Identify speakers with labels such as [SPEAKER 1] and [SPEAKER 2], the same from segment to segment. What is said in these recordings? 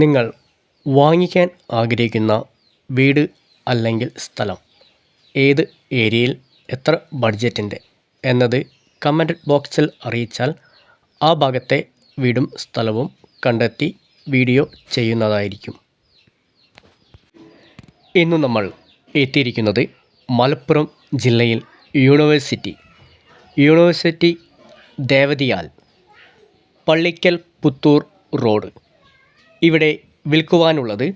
[SPEAKER 1] നിങ്ങൾ വാങ്ങിക്കാൻ ആഗ്രഹിക്കുന്ന വീട് അല്ലെങ്കിൽ സ്ഥലം ഏത് ഏരിയയിൽ എത്ര ബഡ്ജറ്റിൻ്റെ എന്നത് കമൻ്റ് ബോക്സിൽ അറിയിച്ചാൽ ആ ഭാഗത്തെ വീടും സ്ഥലവും കണ്ടെത്തി വീഡിയോ ചെയ്യുന്നതായിരിക്കും ഇന്ന് നമ്മൾ എത്തിയിരിക്കുന്നത് മലപ്പുറം ജില്ലയിൽ university university Devathiyal Pallikkal Puthur road ഇവിടെ വിൽക്കുവാനുള്ളത്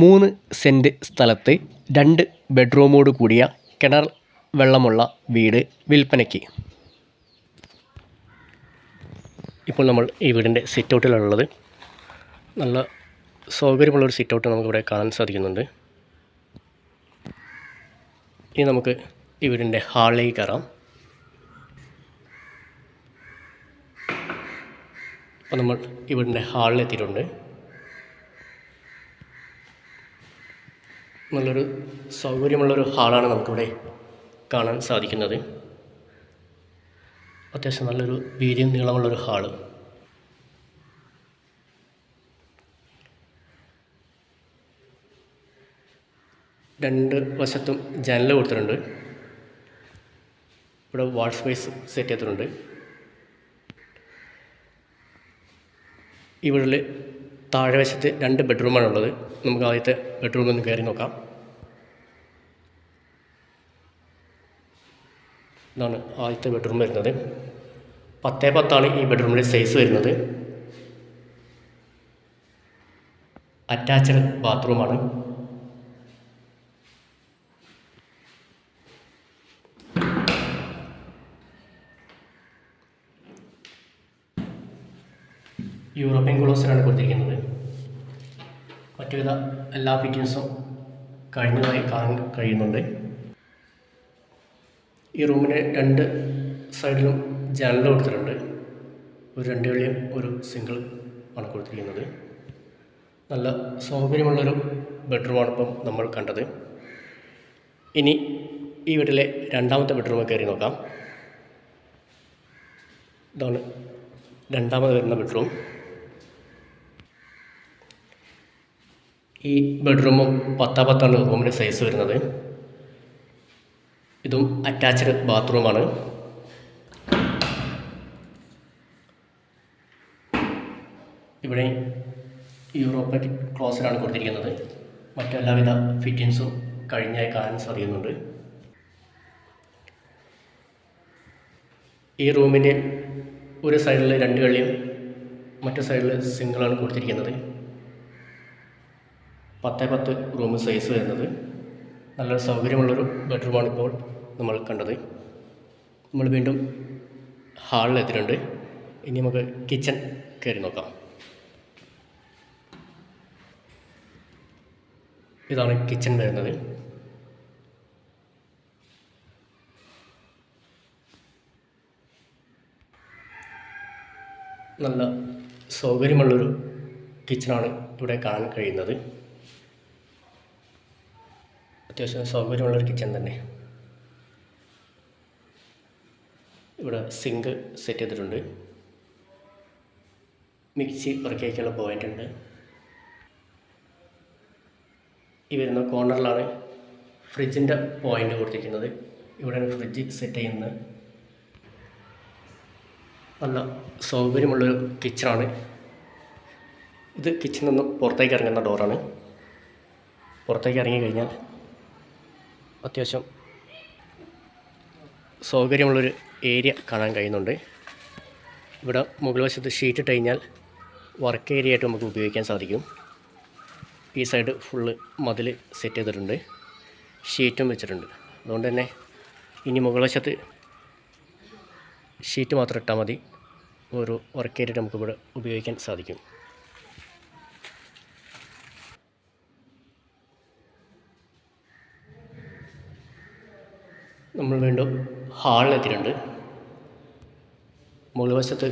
[SPEAKER 1] മൂന്ന് സെൻറ് സ്ഥലത്ത് രണ്ട് ബെഡ്റൂമോട് കൂടിയ കിണർ വെള്ളമുള്ള വീട് വിൽപ്പനയ്ക്ക്
[SPEAKER 2] ഇപ്പോൾ നമ്മൾ ഈ വീടിൻ്റെ സിറ്റൗട്ടിലാണുള്ളത് നല്ല സൗകര്യമുള്ളൊരു സിറ്റൗട്ട് നമുക്കിവിടെ കാണാൻ സാധിക്കുന്നുണ്ട് ഇനി നമുക്ക് ഈ വീടിൻ്റെ ഹാളിലേക്ക് കയറാം അപ്പോൾ നമ്മൾ ഈ ഹാളിലെത്തിയിട്ടുണ്ട് നല്ലൊരു സൗകര്യമുള്ളൊരു ഹാളാണ് നമുക്കിവിടെ കാണാൻ സാധിക്കുന്നത് അത്യാവശ്യം നല്ലൊരു വീതിയും നീളമുള്ളൊരു ഹാള് രണ്ട് വശത്തും ജനൽ കൊടുത്തിട്ടുണ്ട് ഇവിടെ വാഷ് ബേസ് സെറ്റ് ചെയ്തിട്ടുണ്ട് ഇവിടെ താഴെ വശത്ത് രണ്ട് ഉള്ളത് നമുക്ക് ആദ്യത്തെ ബെഡ്റൂമിൽ ഒന്ന് കയറി നോക്കാം ഇതാണ് ആദ്യത്തെ ബെഡ്റൂം വരുന്നത് പത്തേ പത്താണ് ഈ ബെഡ്റൂമിൻ്റെ സൈസ് വരുന്നത് അറ്റാച്ച്ഡ് ബാത്റൂമാണ് യൂറോപ്യൻ ക്ലോസിലാണ് കൊടുത്തിരിക്കുന്നത് മറ്റുവിധ എല്ലാ ഫിറ്റിങ്സും കഴിഞ്ഞതായി കാണാൻ കഴിയുന്നുണ്ട് ഈ റൂമിന് രണ്ട് സൈഡിലും ജനൽ കൊടുത്തിട്ടുണ്ട് ഒരു രണ്ട് വെള്ളിയും ഒരു സിംഗിൾ ആണ് കൊടുത്തിരിക്കുന്നത് നല്ല സൗകര്യമുള്ളൊരു ബെഡ്റൂമാണ് ഇപ്പം നമ്മൾ കണ്ടത് ഇനി ഈ വീട്ടിലെ രണ്ടാമത്തെ ബെഡ്റൂം കയറി നോക്കാം ഇതാണ് രണ്ടാമത് വരുന്ന ബെഡ്റൂം ഈ ബെഡ്റൂം പത്താ പത്താണ് റൂമിൻ്റെ സൈസ് വരുന്നത് ഇതും അറ്റാച്ച്ഡ് ബാത്റൂമാണ് ഇവിടെ യൂറോപ്പൻ ക്ലോസിലാണ് കൊടുത്തിരിക്കുന്നത് മറ്റെല്ലാവിധ ഫിറ്റിങ്സും കഴിഞ്ഞായി കാണാൻ സാധിക്കുന്നുണ്ട് ഈ റൂമിൻ്റെ ഒരു സൈഡിൽ രണ്ട് കളിയും മറ്റു സൈഡിൽ സിംഗിളാണ് കൊടുത്തിരിക്കുന്നത് പത്ത് പത്ത് റൂം സൈസ് വരുന്നത് നല്ല സൗകര്യമുള്ളൊരു ബെഡ്റൂമാണ് ഇപ്പോൾ നമ്മൾ കണ്ടത് നമ്മൾ വീണ്ടും ഹാളിലെത്തിയിട്ടുണ്ട് ഇനി നമുക്ക് കിച്ചൺ കയറി നോക്കാം ഇതാണ് കിച്ചൺ വരുന്നത് നല്ല സൗകര്യമുള്ളൊരു കിച്ചണാണ് ഇവിടെ കാണാൻ കഴിയുന്നത് അത്യാവശ്യം സൗകര്യമുള്ളൊരു കിച്ചൺ തന്നെ ഇവിടെ സിങ്ക് സെറ്റ് ചെയ്തിട്ടുണ്ട് മിക്സി വർക്കാക്കിയുള്ള പോയിൻ്റ് ഉണ്ട് ഈ വരുന്ന കോർണറിലാണ് ഫ്രിഡ്ജിൻ്റെ പോയിൻ്റ് കൊടുത്തിരിക്കുന്നത് ഇവിടെയാണ് ഫ്രിഡ്ജ് സെറ്റ് ചെയ്യുന്നത് നല്ല സൗകര്യമുള്ളൊരു കിച്ചണാണ് ഇത് കിച്ചണിൽ നിന്ന് പുറത്തേക്ക് ഇറങ്ങുന്ന ഡോറാണ് പുറത്തേക്ക് ഇറങ്ങി കഴിഞ്ഞാൽ അത്യാവശ്യം സൗകര്യമുള്ളൊരു ഏരിയ കാണാൻ കഴിയുന്നുണ്ട് ഇവിടെ മുകൾ വശത്ത് ഷീറ്റ് ഇട്ട് കഴിഞ്ഞാൽ വർക്ക് ഏരിയ ആയിട്ട് നമുക്ക് ഉപയോഗിക്കാൻ സാധിക്കും ഈ സൈഡ് ഫുള്ള് മതിൽ സെറ്റ് ചെയ്തിട്ടുണ്ട് ഷീറ്റും വെച്ചിട്ടുണ്ട് അതുകൊണ്ട് തന്നെ ഇനി മുകൾ വശത്ത് ഷീറ്റ് മാത്രം ഇട്ടാൽ മതി ഒരു വർക്ക് ഏരിയ നമുക്ക് ഇവിടെ ഉപയോഗിക്കാൻ സാധിക്കും നമ്മൾ വീണ്ടും ഹാളിലെത്തിയിട്ടുണ്ട് മുകൾ വശത്ത്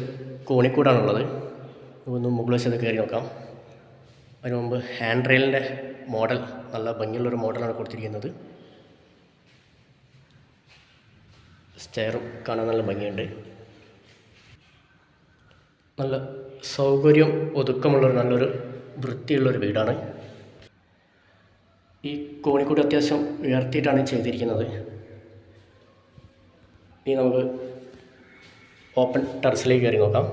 [SPEAKER 2] കോണിക്കൂടാണുള്ളത് ഒന്ന് മുകൾ വശത്ത് കയറി നോക്കാം അതിന് മുമ്പ് ഹാൻഡ് റെയിലിൻ്റെ മോഡൽ നല്ല ഭംഗിയുള്ളൊരു മോഡലാണ് കൊടുത്തിരിക്കുന്നത് സ്റ്റെയറും കാണാൻ നല്ല ഭംഗിയുണ്ട് നല്ല സൗകര്യം ഒതുക്കമുള്ളൊരു നല്ലൊരു വൃത്തിയുള്ളൊരു വീടാണ് ഈ കോണിക്കൂട് അത്യാവശ്യം ഉയർത്തിയിട്ടാണ് ചെയ്തിരിക്കുന്നത് ഇനി നമുക്ക് ഓപ്പൺ ടെറസിലേക്ക് കയറി നോക്കാം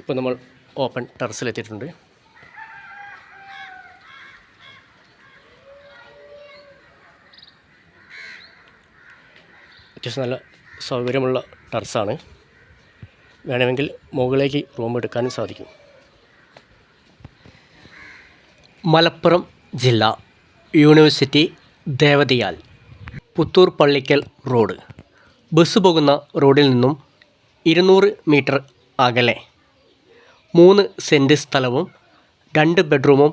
[SPEAKER 2] ഇപ്പോൾ നമ്മൾ ഓപ്പൺ ടെറസിലെത്തിയിട്ടുണ്ട് അത്യാവശ്യം നല്ല സൗകര്യമുള്ള ടെറസാണ് വേണമെങ്കിൽ മുകളിലേക്ക് റൂം എടുക്കാനും സാധിക്കും
[SPEAKER 1] മലപ്പുറം ജില്ല യൂണിവേഴ്സിറ്റി ദേവതയാൽ പുത്തൂർ പള്ളിക്കൽ റോഡ് ബസ് പോകുന്ന റോഡിൽ നിന്നും ഇരുന്നൂറ് മീറ്റർ അകലെ മൂന്ന് സെൻറ്റ് സ്ഥലവും രണ്ട് ബെഡ്റൂമും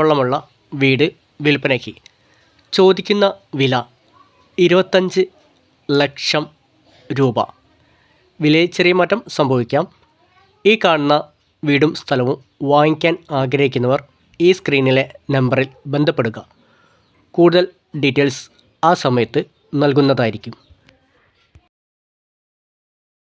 [SPEAKER 1] വെള്ളമുള്ള വീട് വിൽപ്പനയ്ക്ക് ചോദിക്കുന്ന വില ഇരുപത്തഞ്ച് ലക്ഷം രൂപ വിലയിൽ ചെറിയ മാറ്റം സംഭവിക്കാം ഈ കാണുന്ന വീടും സ്ഥലവും വാങ്ങിക്കാൻ ആഗ്രഹിക്കുന്നവർ ഈ സ്ക്രീനിലെ നമ്പറിൽ ബന്ധപ്പെടുക കൂടുതൽ ഡീറ്റെയിൽസ് ആ സമയത്ത് നൽകുന്നതായിരിക്കും